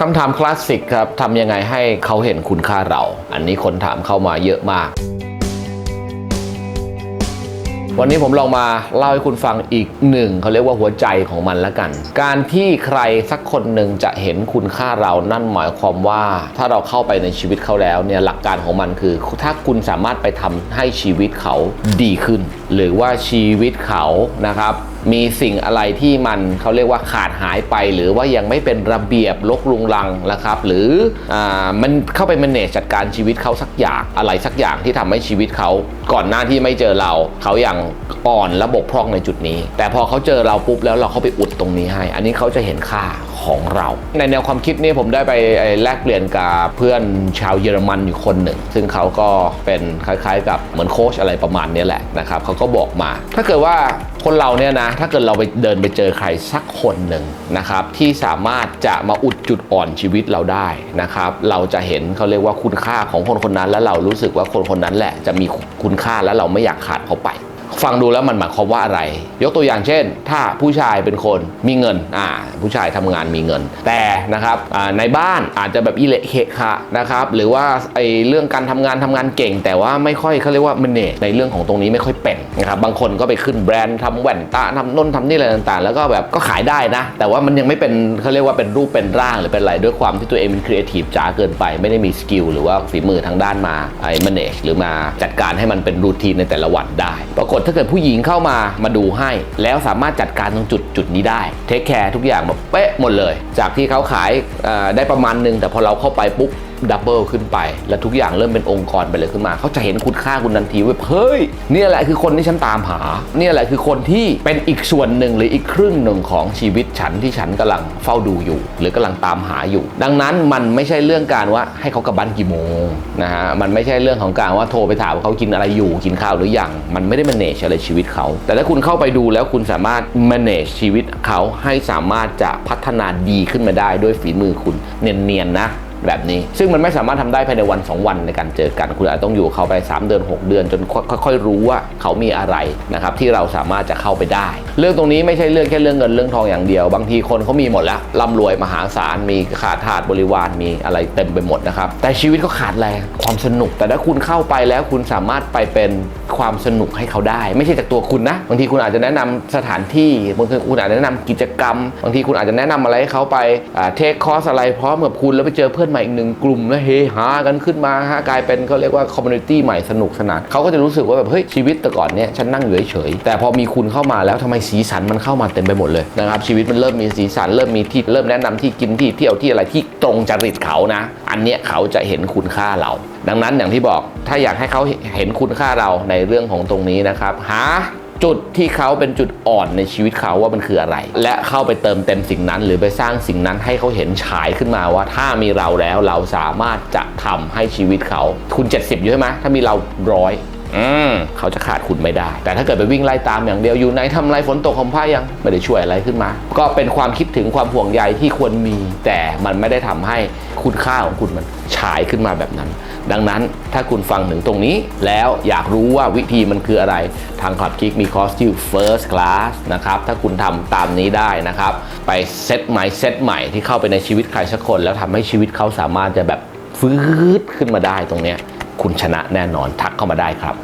คำถามคลาสสิกครับ ทำยังไงให้เขาเห็นคุณค่าเรา อันนี้คนถามเข้ามาเยอะมาก วันนี้ผมลองมาเล่าให้คุณฟังอีกหนึ่งเขาเรียกว่าหัวใจของมันละกัน การที่ใครสักคนหนึ่งจะเห็นคุณค่าเรานั่นหมายความว่า ถ้าเราเข้าไปในชีวิตเขาแล้วเนี่ยหลักการของมันคือ ถ้าคุณสามารถไปทำให้ชีวิตเขาดีขึ้น หรือว่าชีวิตเขานะครับ มีสิ่งอะไรที่มันเขาเรียกว่าขาดหายไป หรือว่ายังไม่เป็นระเบียบลกลุงลังนะครับ หรืออามันเข้าไปมันเนจจัดการชีวิตเขาสักอย่างอะไรสักอย่างที่ทำให้ชีวิตเขาก่อนหน้าที่ไม่เจอเรา เขายังอ่อนและบกพร่องในจุดนี้ แต่พอเขาเจอเราปุ๊บแล้วเราเข้าไปอุดตรงนี้ให้ อันนี้เขาจะเห็นค่า ของเรา ในแนวความคิดนี้ผมได้ไปแลกเปลี่ยนกับเพื่อนชาวเยอรมันอยู่คนหนึ่ง ซึ่งเขาก็เป็นคล้ายๆ กับเหมือนโค้ชอะไรประมาณนี้แหละนะครับเขาก็บอกมา ถ้าเกิดว่าคนเราเนี่ยนะถ้าเกิดเราไปเดินไปเจอใครสักคนหนึ่งนะครับที่สามารถจะมาอุดจุดอ่อนชีวิตเราได้นะครับเราจะเห็นเขาเรียกว่าคุณค่าของคนคนนั้น แล้วเรารู้สึกว่าคนคนนั้นแหละจะมีคุณค่าและเราไม่อยากขาดเขาไป ฟังดูแล้วมันหมายความว่าอะไร ยกตัวอย่างเช่น ถ้าผู้ชายเป็นคนมีเงินอ่าผู้ชายทำงานมีเงิน แต่นะครับในบ้านอาจจะแบบอิเละเขะขะนะครับหรือว่าไอเรื่องการทำงานทำงานเก่ง แต่ว่าไม่ค่อยเขาเรียกว่ามันเนจในเรื่องของตรงนี้ไม่ค่อยเป็นนะครับบางคนก็ไปขึ้นแบรนด์ทำแว่นตาทำน้นทำนี่อะไรต่างๆ แล้วก็แบบก็ขายได้นะ แต่ว่ามันยังไม่เป็นเขาเรียกว่าเป็นรูปเป็นร่างหรือเป็นอะไรด้วยความที่ตัวเองเป็นครีเอทีฟจ๋าเกินไปไม่ได้มีสกิลหรือว่าฝีมือทางด้านมาไอ้ manage หรือมาจัดการให้มันเป็นรูทีนในแต่ละวันได้ปรากฏถ้าเกิดผู้หญิงเข้ามามาดูให้ แล้วสามารถจัดการตรงจุดจุดนี้ได้ เทคแคร์ทุกอย่างแบบเป๊ะหมดเลย จากที่เขาขายได้ประมาณนึง แต่พอเราเข้าไปปุ๊บ ดับเบิลขึ้นไป แล้วทุกอย่างเริ่มเป็นองค์กรไปเลยขึ้นมา เขาจะเห็นคุณค่าคุณทันทีว่าเฮ้ยเนี่ยแหละคือคนที่ฉันตามหาเนี่ยแหละคือคนที่เป็นอีกส่วนหนึ่งหรืออีกครึ่งหนึ่งของชีวิตฉันที่ฉันกำลังเฝ้าดูอยู่ หรือกำลังตามหาอยู่ ดังนั้นมันไม่ใช่เรื่องการว่าให้เขากลับบ้านกี่โมงนะฮะมันไม่ใช่เรื่องของการว่าโทรไปถามว่าเขากินอะไรอยู่กินข้าวหรือยังมันไม่ได้ manage อะไรชีวิตเขา แต่ถ้าคุณเข้าไปดูแล้วคุณสามารถ manage ชีวิตเขาให้สามารถจะพัฒนาดีขึ้นมาได้ด้วยฝีมือคุณเนียนๆนะ แบบนี้ ซึ่งมันไม่สามารถทำได้ภายในวัน 2 วันในการเจอกัน คุณอาจต้องอยู่เขาไป 3 เดือน 6 เดือนจนค่อยๆรู้ว่าเขามีอะไรนะครับที่เราสามารถจะเข้าไปได้ เรื่องตรงนี้ไม่ใช่เรื่องแค่เรื่องเงินเรื่องทองอย่างเดียว บางทีคนเขามีหมดแล้วร่ำรวยมหาศาลมีขาดถาดบริวารมีอะไรเต็มไปหมดนะครับแต่ชีวิตก็ขาดแรงความสนุก แต่ถ้าคุณเข้าไปแล้วคุณสามารถไปเป็นความสนุกให้เขาได้ ไม่ใช่จากตัวคุณนะบางทีคุณอาจจะแนะนำสถานที่บางทีคุณอาจจะแนะนำกิจกรรม บางทีคุณอาจจะแนะนำอะไรให้เขาไปเทคคอร์สอะไรพร้อมกับคุณแล้วไปเจอเพื่อนใหม่อีกหนึ่งกลุ่มแล้วเฮฮากันขึ้นมาฮะกลายเป็นเขาเรียกว่าคอมมูนิตี้ใหม่สนุกสนานเขาก็จะรู้สึกว่าแบบเฮ้ยชีวิตแต่ก่อนเนี่ยฉันนั่งอยู่เฉยแต่พอมีคุณเข้ามาแล้วทำไมสีสันมันเข้ามาเต็มไปหมดเลยนะครับชีวิตมันเริ่มมีสีสันเริ่มมีที่เริ่มแนะนำที่กินที่เที่ยวที่อะไรที่ตรงจริตเขานะ อันเนี้ยเขาจะเห็นคุณค่าเรา ดังนั้นอย่างที่บอกถ้าอยากให้เขาเห็นคุณค่าเราในเรื่องของตรงนี้นะครับหา จุดที่เขาเป็นจุดอ่อนในชีวิตเขาว่ามันคืออะไร และเข้าไปเติมเต็มสิ่งนั้น หรือไปสร้างสิ่งนั้นให้เขาเห็นฉายขึ้นมาว่าถ้ามีเราแล้วเราสามารถจะทำให้ชีวิตเขาคุณ70 อยู่ใช่ไหมถ้ามีเราร้อย อืมเขาจะขาดคุณไม่ได้ แต่ถ้าเกิดไปวิ่งไล่ตามอย่างเดียวอยู่ในทำไรฝนตกคมผ้ายังไม่ได้ช่วยอะไรขึ้นมา ก็เป็นความคิดถึงความห่วงใยที่ควรมี แต่มันไม่ได้ทำให้คุณค่าของคุณมันฉายขึ้นมาแบบนั้น ดังนั้นถ้าคุณฟังถึงตรงนี้ แล้วอยากรู้ว่าวิธีมันคืออะไร ทางคลับคิกมีคอร์สที่ first class นะครับ ถ้าคุณทำตามนี้ได้นะครับ ไปเซตใหม่เซตใหม่ที่เข้าไปในชีวิตใครสักคน แล้วทำให้ชีวิตเขาสามารถจะแบบฟื้นขึ้นมาได้ตรงเนี้ย คุณชนะแน่นอนทักเข้ามาได้ครับ